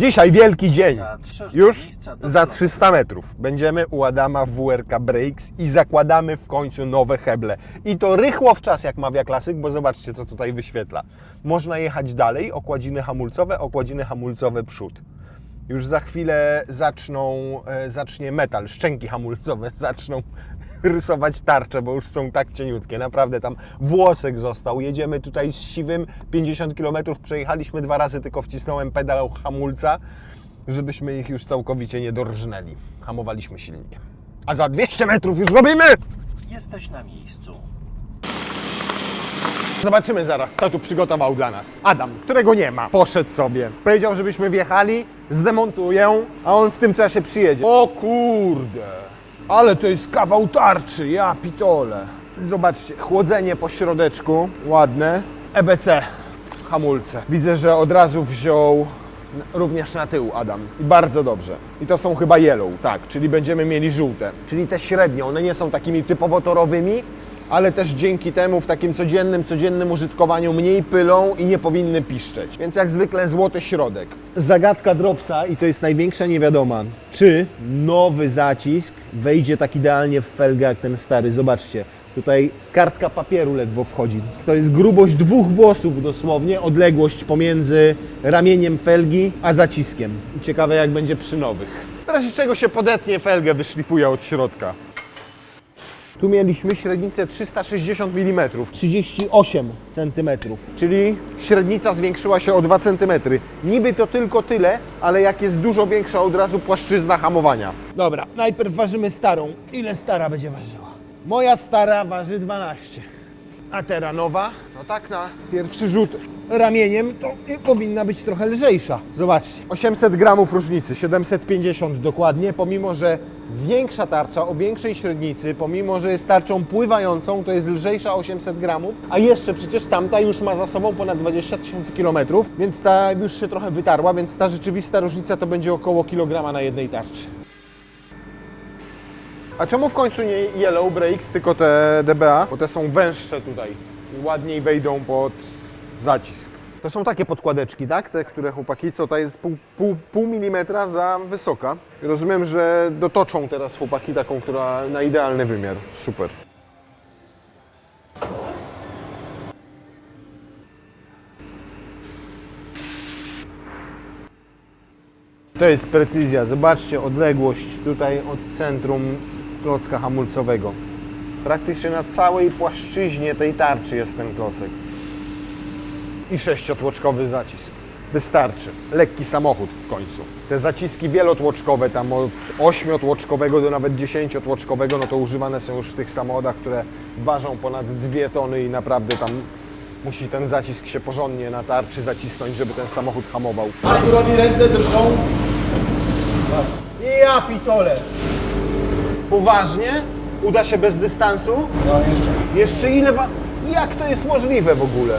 Dzisiaj wielki dzień. Już do za przodu. 300 metrów będziemy u Adama w WRK Brakes i zakładamy w końcu nowe heble. I to rychło w czas, jak mawia klasyk, bo zobaczcie, co tutaj wyświetla. Można jechać dalej, okładziny hamulcowe, okładziny hamulcowe przód. Już za chwilę zaczną, e, zacznie metal, szczęki hamulcowe zaczną rysować tarcze, bo już są tak cieniutkie. Naprawdę tam włosek został. Jedziemy tutaj z siwym, 50 km przejechaliśmy dwa razy, tylko wcisnąłem pedał hamulca, żebyśmy ich już całkowicie nie dorżnęli. Hamowaliśmy silnikiem. A za 200 metrów już robimy! Jesteś na miejscu. Zobaczymy zaraz, co tu przygotował dla nas. Adam, którego nie ma, poszedł sobie. Powiedział, żebyśmy wjechali, zdemontuję, a on w tym czasie przyjedzie. O kurde! Ale to jest kawał tarczy, ja pitole. Zobaczcie, chłodzenie po środeczku, ładne. EBC, hamulce. Widzę, że od razu wziął również na tył Adam. I bardzo dobrze. I to są chyba yellow, tak, czyli będziemy mieli żółte. Czyli te średnie, one nie są takimi typowo torowymi, ale też dzięki temu w takim codziennym, codziennym użytkowaniu mniej pylą i nie powinny piszczeć. Więc jak zwykle złoty środek. Zagadka Dropsa i to jest największa niewiadoma. Czy nowy zacisk wejdzie tak idealnie w felgę jak ten stary? Zobaczcie. Tutaj kartka papieru ledwo wchodzi. To jest grubość dwóch włosów dosłownie, odległość pomiędzy ramieniem felgi a zaciskiem. Ciekawe jak będzie przy nowych. W razie czego się podetnie felgę, wyszlifuje od środka. Tu mieliśmy średnicę 360 mm, 38 cm, czyli średnica zwiększyła się o 2 cm. Niby to tylko tyle, ale jak jest dużo większa od razu płaszczyzna hamowania. Dobra, najpierw ważymy starą. Ile stara będzie ważyła? Moja stara waży 12. A teraz nowa, no tak na pierwszy rzut ramieniem to powinna być trochę lżejsza. Zobaczcie, 800 gramów różnicy, 750 dokładnie, pomimo że większa tarcza o większej średnicy, pomimo że jest tarczą pływającą, to jest lżejsza 800 gramów, a jeszcze przecież tamta już ma za sobą ponad 20 tysięcy kilometrów, więc ta już się trochę wytarła, więc ta rzeczywista różnica to będzie około kilograma na jednej tarczy. A czemu w końcu nie Yellow Brakes, tylko te DBA? Bo te są węższe tutaj i ładniej wejdą pod zacisk. To są takie podkładeczki, tak? Te, które chłopaki, co ta jest pół, pół, pół milimetra za wysoka. Rozumiem, że dotoczą teraz chłopaki taką, która na idealny wymiar. Super. To jest precyzja. Zobaczcie odległość tutaj od centrum klocka hamulcowego. Praktycznie na całej płaszczyźnie tej tarczy jest ten klocek. I sześciotłoczkowy zacisk. Wystarczy. Lekki samochód w końcu. Te zaciski wielotłoczkowe, tam od ośmiotłoczkowego do nawet dziesięciotłoczkowego, no to używane są już w tych samochodach, które ważą ponad dwie tony i naprawdę tam musi ten zacisk się porządnie na tarczy zacisnąć, żeby ten samochód hamował. Arturowi ręce drżą. Ja pitole! Poważnie? Uda się bez dystansu? No jeszcze. Jeszcze ile wa... Jak to jest możliwe w ogóle?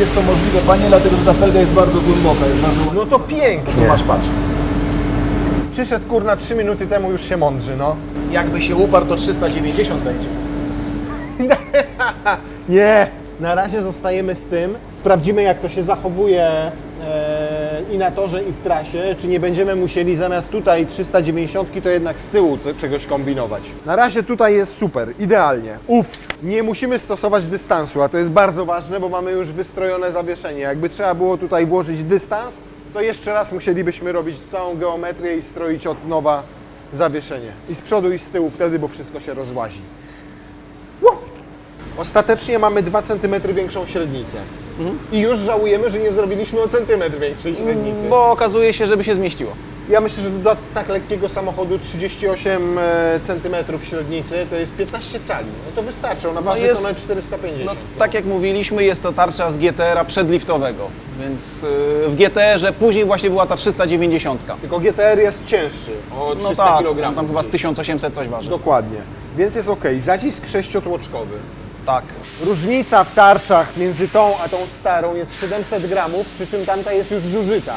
Jest to możliwe, panie, dlatego że ta felga jest bardzo głęboka. Jest bardzo... No to pięknie. Masz patrz. Przyszedł kurna 3 minuty temu już się mądrzy, no. Jakby się uparł, to 390 będzie. Nie, na razie zostajemy z tym. Sprawdzimy jak to się zachowuje i na torze i w trasie, czy nie będziemy musieli zamiast tutaj 390 to jednak z tyłu czegoś kombinować. Na razie tutaj jest super, idealnie. Uff, nie musimy stosować dystansu, a to jest bardzo ważne, bo mamy już wystrojone zawieszenie. Jakby trzeba było tutaj włożyć dystans, to jeszcze raz musielibyśmy robić całą geometrię i stroić od nowa zawieszenie. I z przodu i z tyłu wtedy, bo wszystko się rozłazi. Ostatecznie mamy 2 cm większą średnicę. I już żałujemy, że nie zrobiliśmy o centymetr większej średnicy. Bo okazuje się, żeby się zmieściło. Ja myślę, że dla tak lekkiego samochodu 38 cm średnicy to jest 15 cali. No to wystarczy, ona waży jest- ponad 450. No, tak jak mówiliśmy, jest to tarcza z GTR-a przedliftowego, więc yy, w GTR-ze później właśnie była ta 390. Tylko GTR jest cięższy o 300 No tak, kg. on tam chyba z 1800 coś waży. Dokładnie. Więc jest ok. Zacisk sześciotłoczkowy. Tak. Różnica w tarczach między tą a tą starą jest 700 gramów, przy czym tamta jest już zużyta.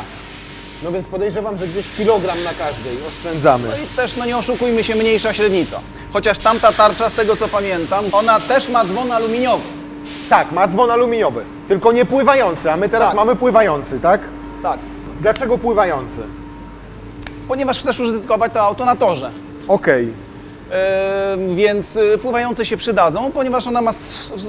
No więc podejrzewam, że gdzieś kilogram na każdej oszczędzamy. No i też, no nie oszukujmy się, mniejsza średnica. Chociaż tamta tarcza, z tego co pamiętam, ona też ma dzwon aluminiowy. Tak, ma dzwon aluminiowy, tylko nie pływający, a my teraz Tak. mamy pływający, tak? Tak. Dlaczego pływający? Ponieważ chcesz użytkować to auto na torze. Okej. Więc e, pływające się przydadzą, ponieważ ona ma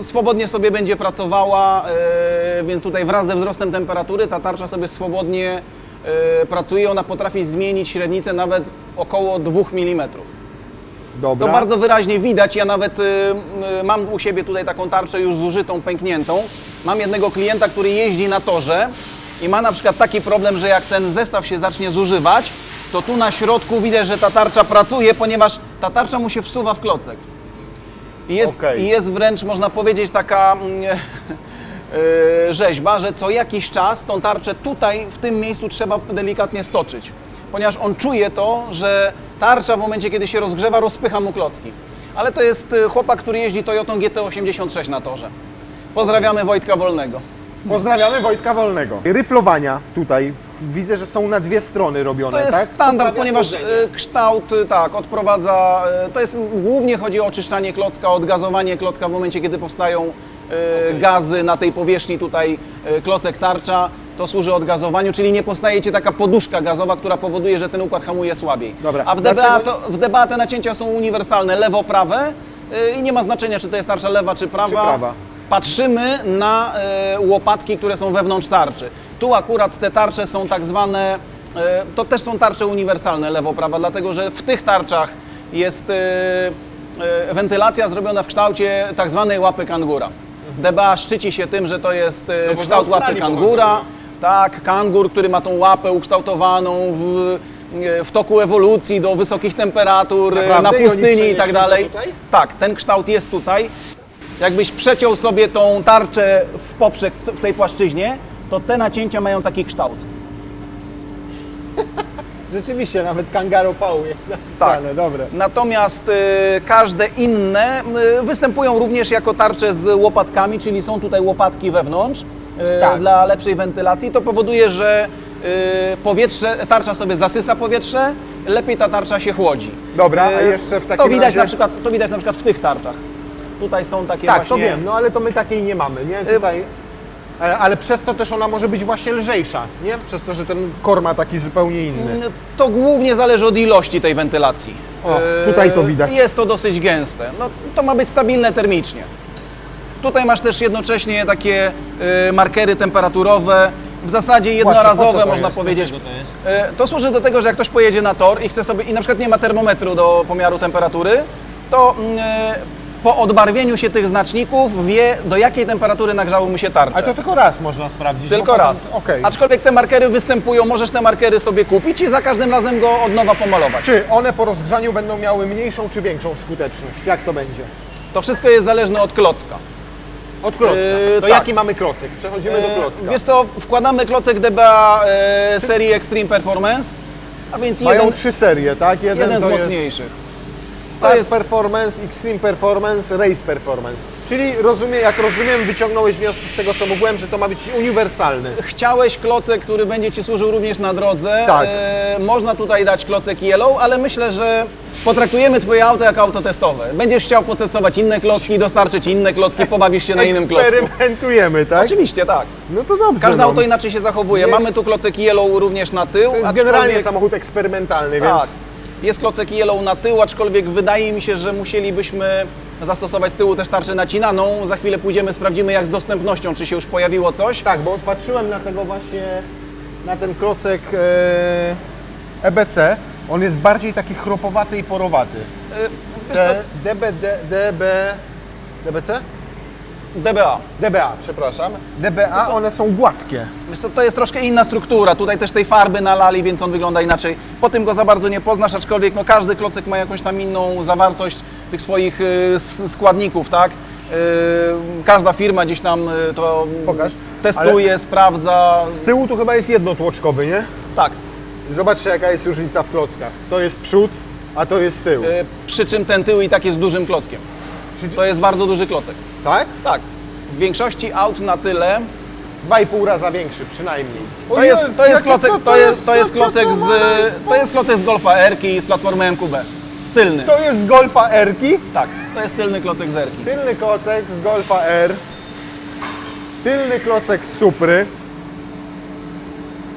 swobodnie sobie będzie pracowała, e, więc tutaj wraz ze wzrostem temperatury ta tarcza sobie swobodnie e, pracuje, ona potrafi zmienić średnicę nawet około 2 mm. Dobra. To bardzo wyraźnie widać. Ja nawet y, y, mam u siebie tutaj taką tarczę już zużytą, pękniętą. Mam jednego klienta, który jeździ na torze i ma na przykład taki problem, że jak ten zestaw się zacznie zużywać, to tu na środku widać, że ta tarcza pracuje, ponieważ ta tarcza mu się wsuwa w klocek. I jest, Okej. i jest wręcz, można powiedzieć, taka mm, e, rzeźba, że co jakiś czas tą tarczę tutaj, w tym miejscu trzeba delikatnie stoczyć. Ponieważ on czuje to, że tarcza w momencie, kiedy się rozgrzewa, rozpycha mu klocki. Ale to jest e, chłopak, który jeździ Toyotą GT86 na torze. Pozdrawiamy Wojtka Wolnego. Pozdrawiamy Wojtka Wolnego. Ryflowania tutaj widzę, że są na dwie strony robione, To jest tak? standard, Poprawia ponieważ chłodzenie. e, kształt, e, tak, odprowadza, e, to jest, głównie chodzi o oczyszczanie klocka, odgazowanie klocka w momencie, kiedy powstają e, gazy na tej powierzchni tutaj, e, klocek tarcza, to służy odgazowaniu, czyli nie powstaje Ci taka poduszka gazowa, która powoduje, że ten układ hamuje słabiej. Dobra, A w DBA, dlaczego- to, w DBA te nacięcia są uniwersalne, lewo-prawe e, i nie ma znaczenia, czy to jest tarcza lewa, czy prawa. Czy prawa. Patrzymy na e, łopatki, które są wewnątrz tarczy. Tu akurat te tarcze są tak zwane, e, to też są tarcze uniwersalne lewo-prawa, dlatego że w tych tarczach jest e, wentylacja zrobiona w kształcie tak zwanej łapy kangura. DBA szczyci się tym, że to jest No kształt łapy kangura. pochodzą, Tak, kangur, który ma tą łapę ukształtowaną w, w toku ewolucji do wysokich temperatur, na Naprawdę? I oni pustyni i przenieśli tak dalej. tutaj? Tak, ten kształt jest tutaj. Jakbyś przeciął sobie tą tarczę w poprzek w, tej płaszczyźnie, to te nacięcia mają taki kształt. Rzeczywiście, nawet Kangaro Pau jest napisane, Tak. dobre. Natomiast y, każde inne y, występują również jako tarcze z łopatkami, czyli są tutaj łopatki wewnątrz y, Tak. dla lepszej wentylacji. To powoduje, że y, powietrze, tarcza sobie zasysa powietrze, lepiej ta tarcza się chłodzi. Dobra, a Y, jeszcze w to takim widać razie- na przykład, To widać na przykład w tych tarczach. Tutaj są takie Tak, właśnie... to wiem, no ale to my takiej nie mamy, nie? Tutaj, e, ale przez to też ona może być właśnie lżejsza, nie? Przez to, że ten kor ma taki zupełnie inny. Mm, To głównie zależy od ilości tej wentylacji. O, E, tutaj to widać. Jest to dosyć gęste. No, to ma być stabilne termicznie. Tutaj masz też jednocześnie takie e, markery temperaturowe, w zasadzie jednorazowe to można jest? powiedzieć. Dlaczego to jest? To służy do tego, że jak ktoś pojedzie na tor i chce sobie i na przykład nie ma termometru do pomiaru temperatury, to mm, po odbarwieniu się tych znaczników wie, do jakiej temperatury nagrzało mu się tarczę. Ale to tylko raz można sprawdzić. Tylko bo potem- raz. Okej. Aczkolwiek te markery występują, możesz te markery sobie kupić i za każdym razem go od nowa pomalować. Czy one po rozgrzaniu będą miały mniejszą czy większą skuteczność? Jak to będzie? To wszystko jest zależne od klocka. Od klocka. Yy, to tak. jaki mamy klocek? Przechodzimy do klocka. E, Wiesz co, wkładamy klocek DBA e, serii Extreme Performance, a więc Mają jeden, trzy serie, tak? Jeden, jeden z to jest mocniejszych. Start jest- Performance, Extreme Performance, Race Performance. Czyli rozumiem, jak rozumiem, wyciągnąłeś wnioski z tego, co mówiłem, że to ma być uniwersalny. Chciałeś klocek, który będzie Ci służył również na drodze. Tak. E, można tutaj dać klocek yellow, ale myślę, że potraktujemy Twoje auto jako auto testowe. Będziesz chciał potestować inne klocki, dostarczyć inne klocki, pobawisz się na innym klocku. Eksperymentujemy, tak? Oczywiście, tak. No to dobrze. Każde no. auto inaczej się zachowuje. Mamy tu klocek yellow również na tył. To jest aczkolwiek- generalnie samochód eksperymentalny, Tak. więc Jest klocek yellow na tył, aczkolwiek wydaje mi się, że musielibyśmy zastosować z tyłu też tarczę nacinaną. Za chwilę pójdziemy, sprawdzimy jak z dostępnością, czy się już pojawiło coś. tak, bo patrzyłem na tego właśnie, na ten klocek e, EBC. On jest bardziej taki chropowaty i porowaty. Y, Wiesz co, D, DB, D, DB, DBC? DBA. DBA, przepraszam. DBA, one są gładkie. Wiesz co, to jest troszkę inna struktura. Tutaj też tej farby nalali, więc on wygląda inaczej. Po tym go za bardzo nie poznasz, aczkolwiek no, każdy klocek ma jakąś tam inną zawartość tych swoich y, składników, tak? Y, każda firma gdzieś tam y, to mm, Pokaż. testuje, sprawdza. Z tyłu tu chyba jest jednotłoczkowy, nie? Tak. Zobaczcie jaka jest różnica w klockach. To jest przód, a to jest tył. Y, Przy czym ten tył i tak jest dużym klockiem. To jest bardzo duży klocek. Tak? Tak. W większości aut na tyle Dwa i pół raza większy przynajmniej. to jest, to jest klocek, to jest, to jest klocek z, to jest klocek z Golfa R i z platformy MQB. Tylny. To jest z Golfa R-ki. Tak, to jest tylny klocek z R. Tylny klocek z Golfa R. Tylny klocek z Supry.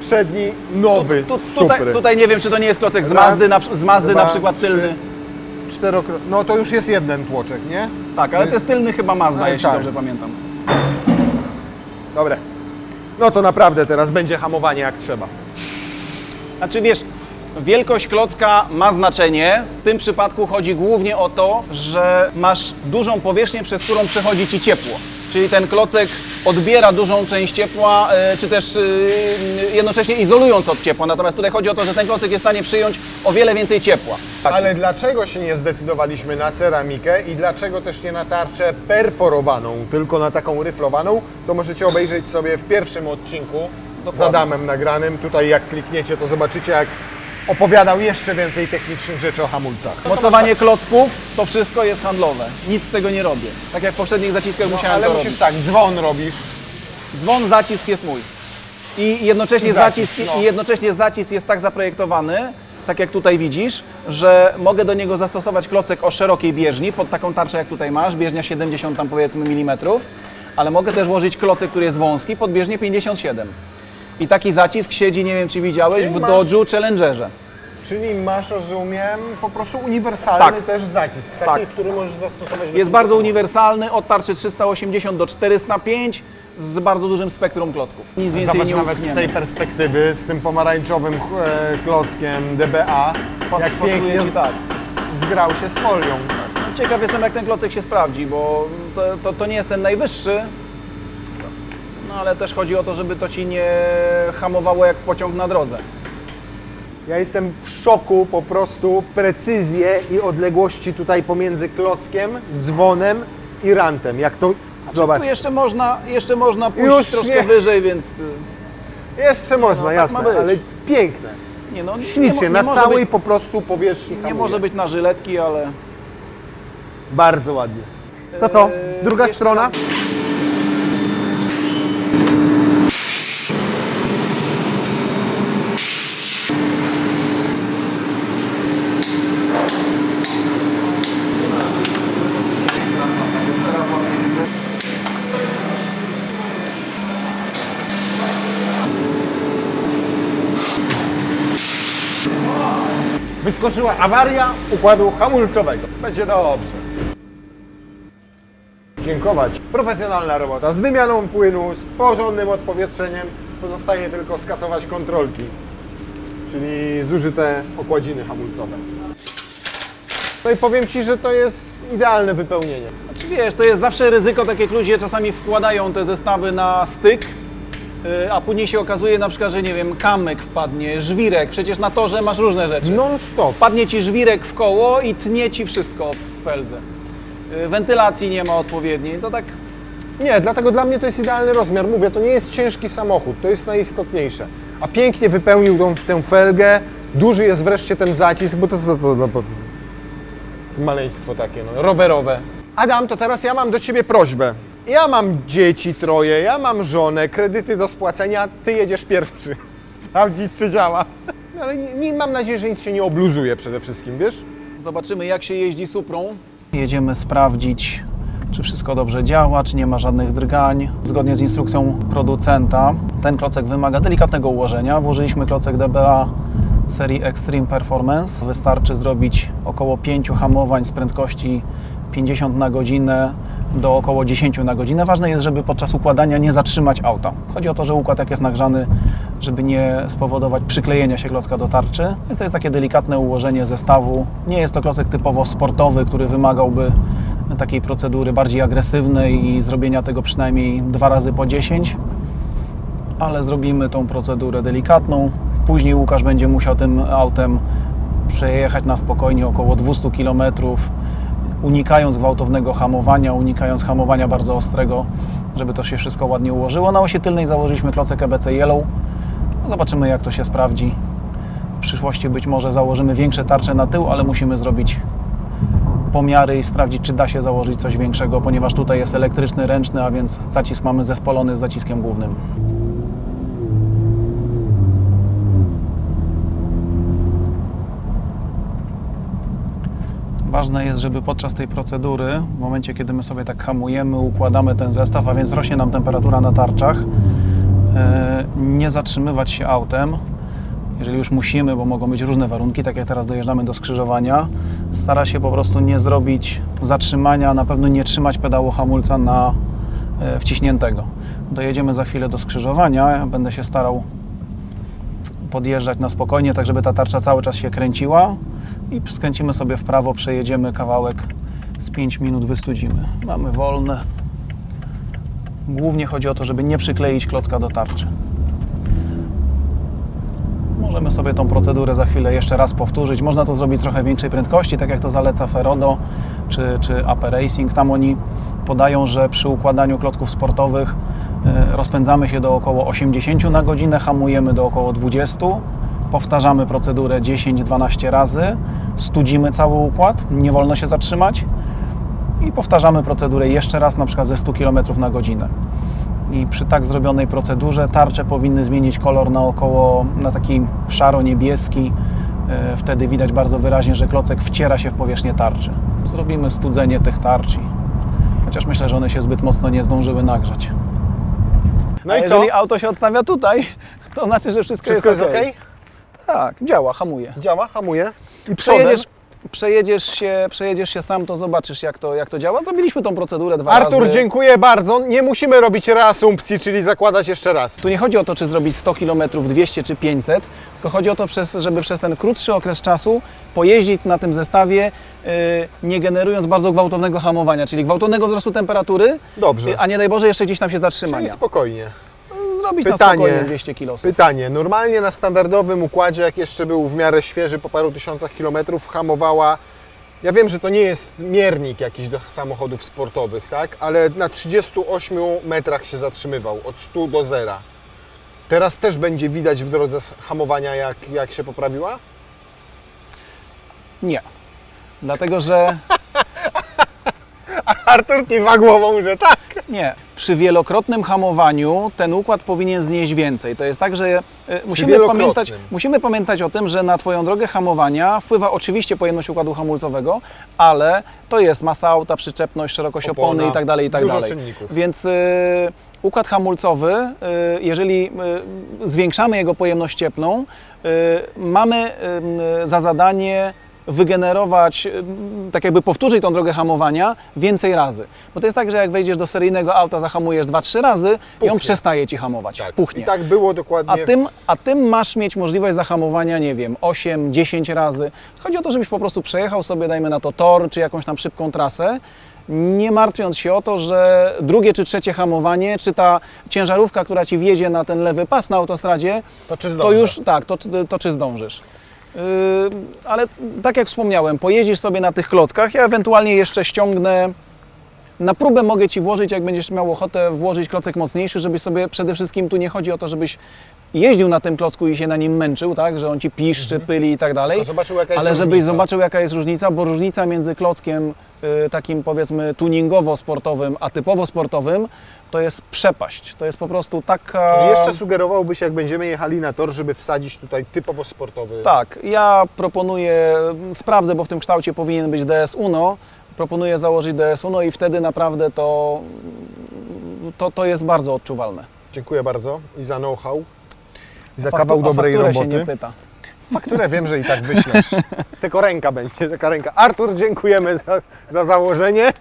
przedni, nowy, Tu, super. tutaj, tutaj nie wiem, czy to nie jest klocek z Raz, Mazdy, na, z Mazdy dwa, na przykład trzy. Tylny. Czterokro... No to już jest jeden tłoczek, nie? Tak, ale to jest tylny chyba Mazda, jeśli tak. dobrze pamiętam. Dobre. No to naprawdę teraz będzie hamowanie jak trzeba. Znaczy wiesz, wielkość klocka ma znaczenie. W tym przypadku chodzi głównie o to, że masz dużą powierzchnię, przez którą przechodzi ci ciepło. Czyli ten klocek odbiera dużą część ciepła, e, czy też e, jednocześnie izolując od ciepła. Natomiast tutaj chodzi o to, że ten klocek jest w stanie przyjąć o wiele więcej ciepła. Ale dlaczego się nie zdecydowaliśmy na ceramikę i dlaczego też nie na tarczę perforowaną, tylko na taką ryflowaną, to możecie obejrzeć sobie w pierwszym odcinku z Dokładnie. Adamem nagranym. Tutaj jak klikniecie, to zobaczycie jak opowiadał jeszcze więcej technicznych rzeczy o hamulcach. Mocowanie klocków to wszystko jest handlowe. Nic z tego nie robię. Tak jak w poprzednich zaciskach No, musiałem ale to musisz robić. tak, dzwon robisz. Dzwon, zacisk jest mój. I jednocześnie, I zacisk, zacisk, no. i jednocześnie zacisk jest tak zaprojektowany, tak jak tutaj widzisz, że mogę do niego zastosować klocek o szerokiej bieżni, pod taką tarczę jak tutaj masz, bieżnia 70 tam powiedzmy milimetrów, ale mogę też włożyć klocek, który jest wąski, pod bieżnię 57. I taki zacisk siedzi, nie wiem czy widziałeś, Czyli w masz- Dodge'u Challengerze. Czyli masz, rozumiem, po prostu uniwersalny Tak. też zacisk, taki, Tak. który możesz zastosować do Jest tego bardzo samochodu. uniwersalny, od tarczy 380 do 405 z bardzo dużym spektrum klocków. Nic więcej Zobacz nie nawet z tej perspektywy, z tym pomarańczowym e, klockiem DBA, Pas- jak pasuje pięknie ci tak. zgrał się z folią. Ciekaw jestem, jak ten klocek się sprawdzi, bo to, to, to nie jest ten najwyższy, no ale też chodzi o to, żeby to ci nie hamowało jak pociąg na drodze. Ja jestem w szoku po prostu precyzję i odległości tutaj pomiędzy klockiem, dzwonem i rantem. Jak to, zobacz, Tu jeszcze można, jeszcze można pójść Już troszkę nie. wyżej, więc jeszcze można, No, tak jasne, ma być. ale piękne. nie no, nie, Ślicznie, mo- na nie może całej po prostu powierzchni nie hamuje. może być na żyletki, ale... Bardzo ładnie. To co, Eee, druga jeszcze strona? raz. Wyskoczyła awaria układu hamulcowego. Będzie dobrze. Dziękować. Profesjonalna robota z wymianą płynu, z porządnym odpowietrzeniem. Pozostaje tylko skasować kontrolki, czyli zużyte okładziny hamulcowe. No i powiem Ci, że to jest idealne wypełnienie. Znaczy wiesz, to jest zawsze ryzyko, tak jak ludzie czasami wkładają te zestawy na styk, a później się okazuje na przykład, że nie wiem, kamyk wpadnie, żwirek, przecież na torze masz różne rzeczy. Non stop. Wpadnie ci żwirek w koło i tnie ci wszystko w feldze. Y, Wentylacji nie ma odpowiedniej, to tak Nie, dlatego dla mnie to jest idealny rozmiar. Mówię, to nie jest ciężki samochód, to jest najistotniejsze. A pięknie wypełnił tą, tę felgę. Duży jest wreszcie ten zacisk, bo to co to, to, to maleństwo takie, no, rowerowe. Adam, to teraz ja mam do Ciebie prośbę. Ja mam dzieci troje, ja mam żonę, kredyty do spłacenia, Ty jedziesz pierwszy. Sprawdzić, czy działa. No, Ale nie, nie, mam nadzieję, że nic się nie obluzuje przede wszystkim, wiesz? zobaczymy jak się jeździ Suprą. Jedziemy sprawdzić, czy wszystko dobrze działa, czy nie ma żadnych drgań. Zgodnie z instrukcją producenta, ten klocek wymaga delikatnego ułożenia. Włożyliśmy klocek DBA serii Extreme Performance. Wystarczy zrobić około 5 hamowań z prędkości 50 na godzinę do około 10 na godzinę. Ważne jest, żeby podczas układania nie zatrzymać auta. Chodzi o to, że układ jak jest nagrzany, żeby nie spowodować przyklejenia się klocka do tarczy. Więc to jest takie delikatne ułożenie zestawu. Nie jest to klocek typowo sportowy, który wymagałby takiej procedury bardziej agresywnej i zrobienia tego przynajmniej dwa razy po 10 ale zrobimy tą procedurę delikatną. Później Łukasz będzie musiał tym autem przejechać na spokojnie około 200 km, unikając gwałtownego hamowania, unikając hamowania bardzo ostrego, żeby to się wszystko ładnie ułożyło. Na osi tylnej założyliśmy klocek EBC Yellow. Zobaczymy jak to się sprawdzi. W przyszłości być może założymy większe tarcze na tył, ale musimy zrobić pomiary i sprawdzić, czy da się założyć coś większego, ponieważ tutaj jest elektryczny, ręczny, a więc zacisk mamy zespolony z zaciskiem głównym. Ważne jest, żeby podczas tej procedury, w momencie kiedy my sobie tak hamujemy, układamy ten zestaw, a więc rośnie nam temperatura na tarczach, e, nie zatrzymywać się autem, jeżeli już musimy, bo mogą być różne warunki, tak jak teraz dojeżdżamy do skrzyżowania, stara się po prostu nie zrobić zatrzymania, na pewno nie trzymać pedału hamulca na e, wciśniętego. Dojedziemy za chwilę do skrzyżowania, ja będę się starał podjeżdżać na spokojnie, tak żeby ta tarcza cały czas się kręciła i skręcimy sobie w prawo, przejedziemy kawałek z 5 minut, wystudzimy. Mamy wolne. Głównie chodzi o to, żeby nie przykleić klocka do tarczy. Możemy sobie tą procedurę za chwilę jeszcze raz powtórzyć. Można to zrobić trochę większej prędkości, tak jak to zaleca Ferodo czy, czy AP Racing. Tam oni podają, że przy układaniu klocków sportowych e, rozpędzamy się do około 80 na godzinę, hamujemy do około 20. Powtarzamy procedurę 10-12 razy, studzimy cały układ, nie wolno się zatrzymać i powtarzamy procedurę jeszcze raz, na przykład ze 100 km na godzinę. I przy tak zrobionej procedurze tarcze powinny zmienić kolor na około na taki szaro-niebieski. E, Wtedy widać bardzo wyraźnie, że klocek wciera się w powierzchnię tarczy. Zrobimy studzenie tych tarczy. Chociaż myślę, że one się zbyt mocno nie zdążyły nagrzać. No A i co? jeżeli auto się odstawia tutaj, to znaczy, że wszystko, Wszystko jest jest ok? ok. Tak, działa, hamuje. Działa, hamuje. I Przejedziesz, przejedziesz, się, przejedziesz się sam, to zobaczysz, jak to, jak to działa. Zrobiliśmy tą procedurę dwa Artur, razy. dziękuję bardzo. Nie musimy robić reasumpcji, czyli zakładać jeszcze raz. Tu nie chodzi o to, czy zrobić 100 km, 200 czy 500, tylko chodzi o to, przez, żeby przez ten krótszy okres czasu pojeździć na tym zestawie, yy, nie generując bardzo gwałtownego hamowania, czyli gwałtownego wzrostu temperatury, Dobrze. yy, a nie daj Boże jeszcze gdzieś tam się Czyli zatrzymania. Spokojnie. Zrobić na Pytanie. spokojnie 200 km. Pytanie. Normalnie na standardowym układzie, jak jeszcze był w miarę świeży po paru tysiącach kilometrów, hamowała. Ja wiem, że to nie jest miernik jakiś do samochodów sportowych, tak? Ale na 38 metrach się zatrzymywał, od 100 do 0. Teraz też będzie widać w drodze hamowania, jak, jak się poprawiła? Nie. Dlatego, że Artur kiwa głową, że tak. nie. Przy wielokrotnym hamowaniu ten układ powinien znieść więcej. To jest tak, że e, musimy pamiętać, musimy pamiętać o tym, że na Twoją drogę hamowania wpływa oczywiście pojemność układu hamulcowego, ale to jest masa auta, przyczepność, szerokość opony i tak dalej, i tak dużo dalej. czynników. Więc y, układ hamulcowy, y, jeżeli y, zwiększamy jego pojemność cieplną, y, mamy y, za zadanie wygenerować, tak jakby powtórzyć tą drogę hamowania więcej razy. Bo to jest tak, że jak wejdziesz do seryjnego auta, zahamujesz 2-3 razy i on Puchnie. przestaje Ci hamować, puchnie. I tak było dokładnie. A tym, a tym masz mieć możliwość zahamowania, nie wiem, 8, 10 razy. Chodzi o to, żebyś po prostu przejechał sobie, dajmy na to tor, czy jakąś tam szybką trasę, nie martwiąc się o to, że drugie czy trzecie hamowanie, czy ta ciężarówka, która ci wjedzie na ten lewy pas na autostradzie, To to już, tak, to, to czy zdążysz. Yy, ale tak jak wspomniałem, pojeździsz sobie na tych klockach, ja ewentualnie jeszcze ściągnę na próbę mogę Ci włożyć, jak będziesz miał ochotę, włożyć klocek mocniejszy, żebyś sobie przede wszystkim tu nie chodzi o to, żebyś jeździł na tym klocku i się na nim męczył, tak, że on Ci piszczy, pyli i tak dalej. Zobaczył, jaka jest Ale żebyś różnica. zobaczył, jaka jest różnica, bo różnica między klockiem y, takim powiedzmy tuningowo-sportowym, a typowo-sportowym, to jest przepaść. To jest po prostu taka... Czyli jeszcze sugerowałbyś, jak będziemy jechali na tor, żeby wsadzić tutaj typowo sportowy. Tak, ja proponuję, sprawdzę, bo w tym kształcie powinien być DS Uno, proponuję założyć DS Uno i wtedy naprawdę to, to, to jest bardzo odczuwalne. Dziękuję bardzo i za know-how. I za Faktu- kawał dobrej roboty. się nie pyta. Fakturę wiem, że i tak wyślesz. Tylko ręka będzie, taka ręka. Artur, dziękujemy za, za założenie.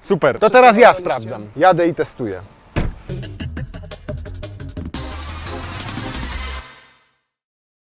Super. To teraz ja sprawdzam. Jadę i testuję.